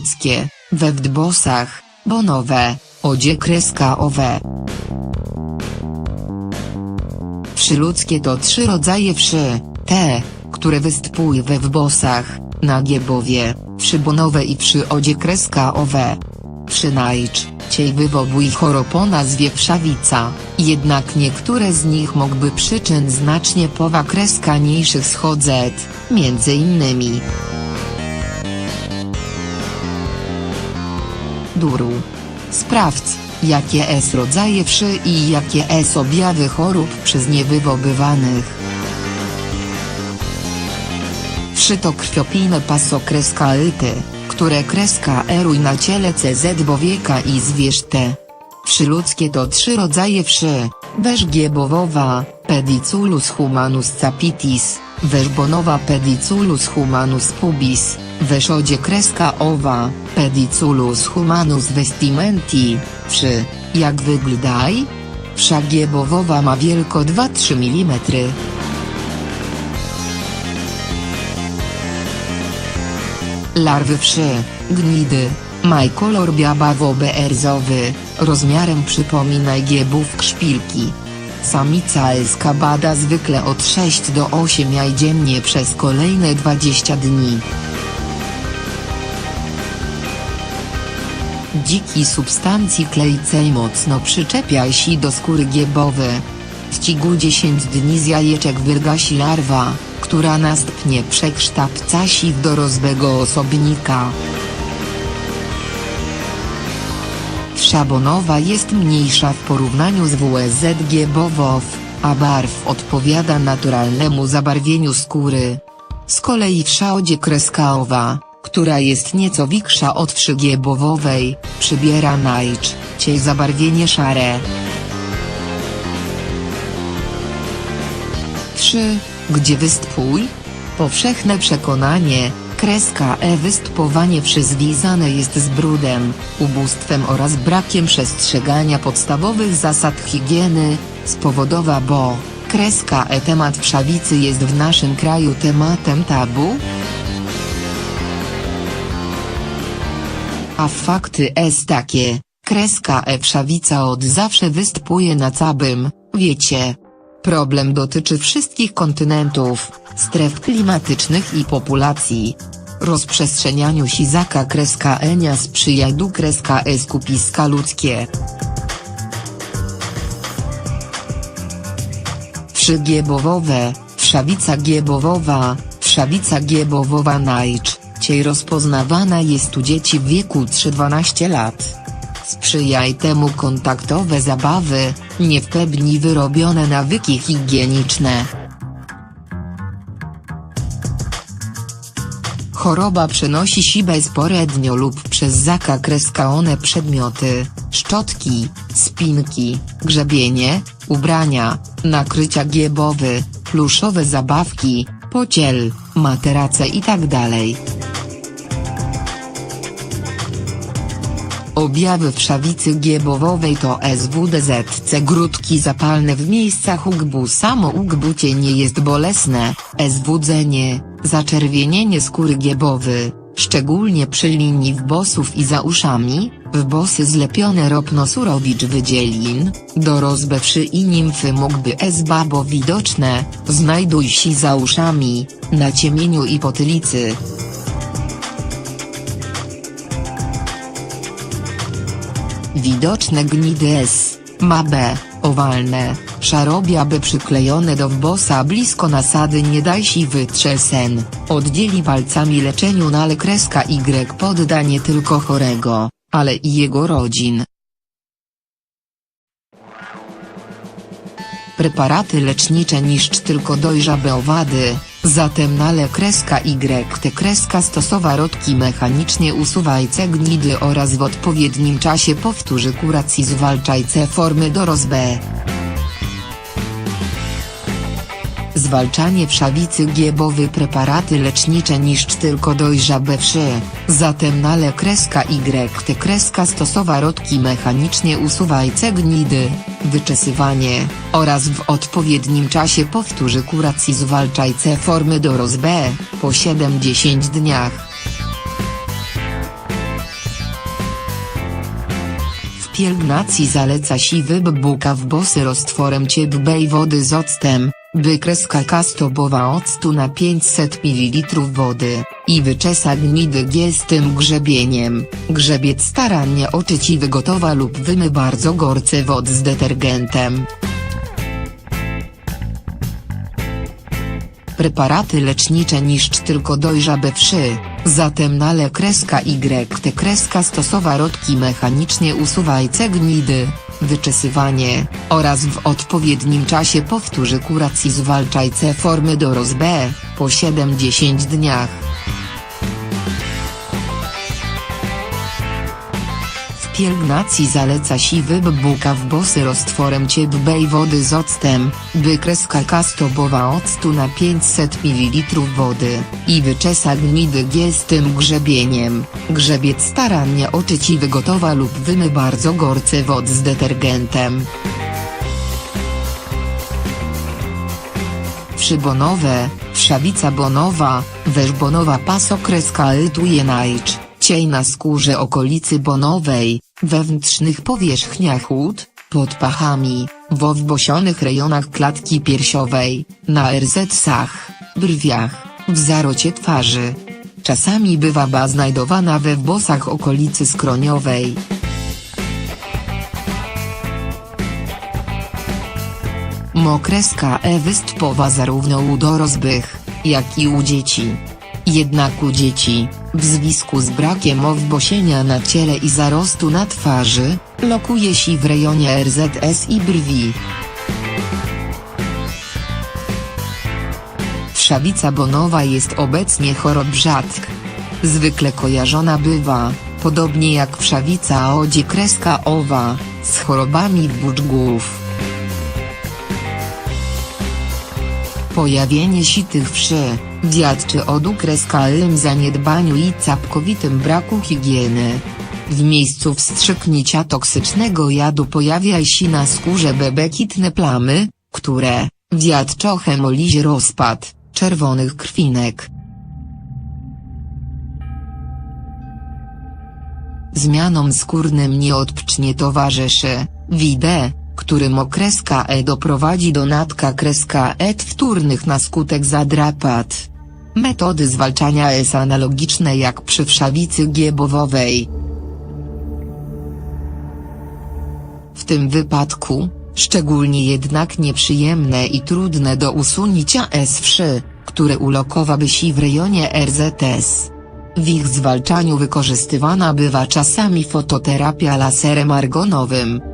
przyludzkie, we wdbosach, bonowe, odzie kreska owe. Przyludzkie to trzy rodzaje wszy, te, które występują we wbosach, na giebowie, przybonowe i przy odzie kreska owe. Przynajcz, ciej wywobój chorób o nazwie wszawica, jednak niektóre z nich mogły przyczyn znacznie powa kreskaniejszych schodzet, między innymi Duru. Sprawdź, jakie es rodzaje wszy i jakie es objawy chorób przez nie wywobywanych. Wszy to krwiopijne pasokreska elty, które kreska eruj na ciele CZ bowieka i zwierzte. Przyludzkie to trzy rodzaje wszy, werzgiebowowa, pediculus humanus capitis, werzbonowa pediculus humanus pubis, weszodzie kreska owa, pediculus humanus vestimenti, wszy, jak wyglądaj? Wsza giebowowa ma wielko 2-3 mm. Larwy wszy, gnidy, maj kolor biabawo-beerzowy, rozmiarem przypomina giebówk szpilki. Samica elska bada zwykle od 6 do 8 jaj dziennie przez kolejne 20 dni. Dziki substancji klejcej mocno przyczepia się do skóry giebowy. W cigu 10 dni z jajeczek wyrgasi larwa, która następnie przekształca się w dorosłego osobnika. Szabonowa jest mniejsza w porównaniu z WSZ giebowow, a barw odpowiada naturalnemu zabarwieniu skóry. Z kolei w szaodzie kreskaowa, która jest nieco większa od wszy giebowowej, przybiera najczęściej zabarwienie szare. 3. Gdzie występuj? Powszechne przekonanie, kreska E występowanie przyzwiązane jest z brudem, ubóstwem oraz brakiem przestrzegania podstawowych zasad higieny, spowodowa bo, kreska E temat wszawicy jest w naszym kraju tematem tabu? A fakty jest takie, kreska E wszawica od zawsze występuje na całym, wiecie. Problem dotyczy wszystkich kontynentów, stref klimatycznych i populacji. Rozprzestrzenianiu się zaka kreska enia sprzyja du kreska e skupiska ludzkie. Wszy giebowowe, wszawica giebowowa, wszawica giebowowa najczęściej rozpoznawana jest u dzieci w wieku 3-12 lat. Sprzyjaj temu kontaktowe zabawy, nie w pełni wyrobione nawyki higieniczne. Choroba przenosi się bezporednio lub przez zakakreskaone przedmioty, szczotki, spinki, grzebienie, ubrania, nakrycia giebowy, pluszowe zabawki, pociel, materace itd. Objawy wszawicy giebowowej to SWDZC grudki zapalne w miejscach ugbu. Samo ugbucie nie jest bolesne, SWdzenie, zaczerwienienie skóry giebowy, szczególnie przy linii wbosów i za uszami, wbosy zlepione ropnosurowicz wydzielin, dorosłe wszy i nimfy mógłby esbabo widoczne, znajduj się za uszami, na ciemieniu i potylicy. Widoczne gnidy S, ma B, owalne, szarobiaby przyklejone do wbosa blisko nasady nie daj się wytrzesen, oddzieli palcami leczeniu na ale kreska Y podda nie tylko chorego, ale i jego rodzin. Preparaty lecznicze niszcz tylko dojrzabe owady, zatem nale kreska Y te kreska stosowa rodki mechanicznie usuwajce gnidy oraz w odpowiednim czasie powtórzy kuracji zwalczajce formy dorosłe. Zwalczanie wszawicy giebowy preparaty lecznicze niszcz tylko dojrzabe wszy, zatem nale kreska Y te kreska stosowa rodki mechanicznie usuwajce gnidy, wyczesywanie, oraz w odpowiednim czasie powtórzy kuracji zwalczajce formy dorosłe, po 7-10 dniach. pielęgnacji zaleca siwy bbuka w bosy roztworem ciepłej wody z octem, by kreska kastobowa octu na 500 ml wody, i wyczesa gnidy gęstym grzebieniem. Grzebiec starannie oczyci wygotowa lub wymy bardzo gorce wod z detergentem. Preparaty lecznicze niszcz tylko dojrzabe wszy, zatem nale kreska Y te kreska stosowa rodki mechanicznie usuwajce gnidy, wyczesywanie, oraz w odpowiednim czasie powtórzy kuracji zwalczajce formy doros B, po 7-10 dniach. Pielęgnacji zaleca siwy bbuka w bosy roztworem ciepłej wody z octem, by kreska kastobowa octu na 500 ml wody, i wyczesa gnidy gęstym grzebieniem. Grzebiec starannie oczyci wygotowa lub wymy bardzo gorce wod z detergentem. Wszy bonowe, wszawica bonowa, weź bonowa pasokreska eltuje najcz, cień na skórze okolicy bonowej, wewnętrznych powierzchniach ud, pod pachami, w owbosionych rejonach klatki piersiowej, na RZ-sach, brwiach, w zarocie twarzy. Czasami bywa ba znajdowana we wbosach okolicy skroniowej. Mokreska E występowa zarówno u dorosłych, jak i u dzieci. Jednak u dzieci, w związku z brakiem owbosienia na ciele i zarostu na twarzy, lokuje się w rejonie RZS i brwi. Wszawica bonowa jest obecnie chorób rzadk. Zwykle kojarzona bywa, podobnie jak wszawica odzie kreska owa, z chorobami włóczgów. Pojawienie sitych wszy, wiadczy o dukreskalnym zaniedbaniu i całkowitym braku higieny. W miejscu wstrzyknięcia toksycznego jadu pojawia się na skórze bebekitne plamy, które, wiadczą hemolizie rozpad, czerwonych krwinek. Zmianom skórnym nieodpcznie towarzyszy, wide, którym okreska E doprowadzi do natka kreska E wtórnych na skutek zadrapat. Metody zwalczania S analogiczne jak przy wszawicy giebowowej. W tym wypadku, szczególnie jednak nieprzyjemne i trudne do usunięcia S wszy, które ulokowały się w rejonie RZS. W ich zwalczaniu wykorzystywana bywa czasami fototerapia laserem argonowym.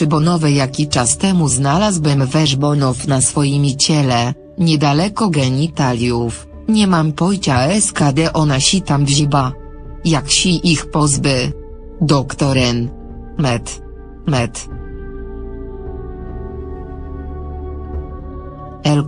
Przybonowe jaki czas temu znalazłem weźbonow na swoim ciele, niedaleko genitaliów, nie mam pojęcia skd ona si tam wziba. Jak si ich pozby. Doktoren. Met. Met. L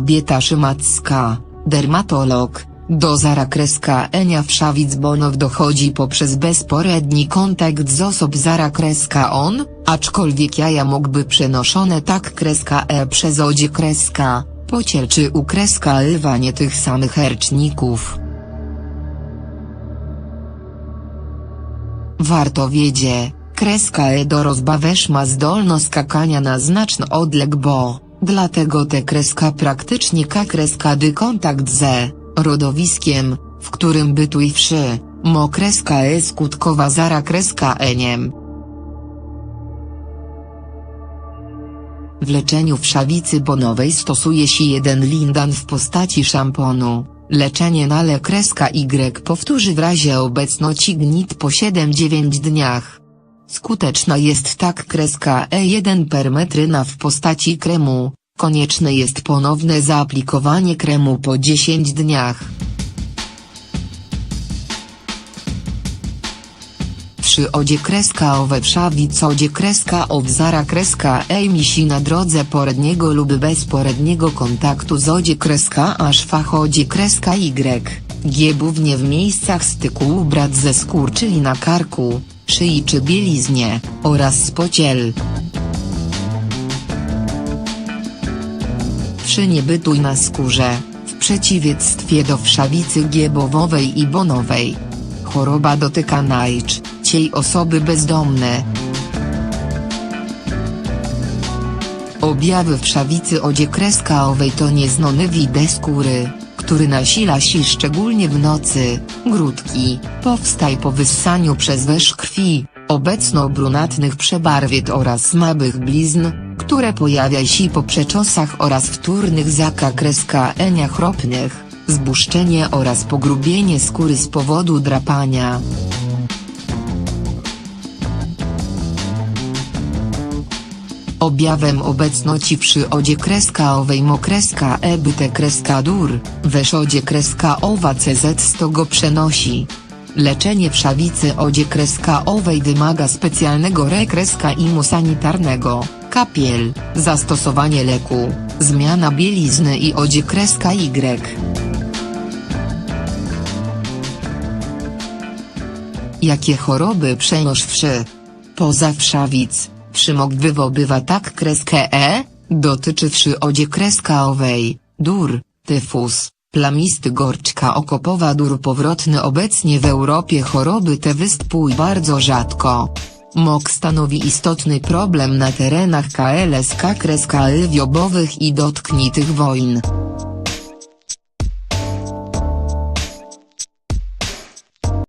bieta szymacka, dermatolog, do zara kreska enia wszawic bonow dochodzi poprzez bezporedni kontakt z osób zara kreska on, aczkolwiek jaja mógłby przenoszone tak kreska e przez odzie kreska, pociel czy u kreska lwanie tych samych herczników. Warto wiedzie, kreska e do rozbawesz ma zdolność skakania na znaczny odleg bo, dlatego te kreska praktycznie ka kreska dy kontakt ze, rodowiskiem, w którym bytuj wszy, mo kreska e skutkowa zara kreska eniem. W leczeniu wszawicy bonowej stosuje się jeden lindan w postaci szamponu. Leczenie nale kreska Y powtórzy w razie obecności gnit po 7-9 dniach. Skuteczna jest tak kreska E1 permetryna w postaci kremu, konieczne jest ponowne zaaplikowanie kremu po 10 dniach. Przy odzie kreska owe wszawic odzie kreska owzara kreska ej misi na drodze poredniego lub bezporedniego kontaktu z odzie kreska aż fach odzie kreska y, giebównie w miejscach styku ubrat ze skór czyli na karku, szyi czy bieliznie, oraz spociel. Przy niebytuj na skórze, w przeciwieństwie do wszawicy giebowowej i bonowej. Choroba dotyka najczęściej osoby bezdomne. Objawy wszawicy odzie kreskaowej to nieznany widać skóry, który nasila się szczególnie w nocy, grudki, powstaj po wyssaniu przez wesz krwi, obecno brunatnych przebarwiet oraz małych blizn, które pojawia się po przeczosach oraz wtórnych zaka kreska enia chropnych, zbuszczenie oraz pogrubienie skóry z powodu drapania. Objawem obecności przy odzie kreska owej mokreska ebyte kreska dur, wesz odzie kreska owa CZ z go przenosi. Leczenie wszawicy odzie kreska owej wymaga specjalnego rekreska imu sanitarnego, kapiel, zastosowanie leku, zmiana bielizny i odzie kreska Y. Jakie choroby przenosz wszy? Poza wszawic, przymok wywobywa tak kreskę E, dotyczy wszy odzie kreska owej, dur, tyfus, plamisty gorczka okopowa dur powrotny obecnie w Europie choroby te występują bardzo rzadko. Mok stanowi istotny problem na terenach KLSK kreska wiobowych i dotknitych wojn.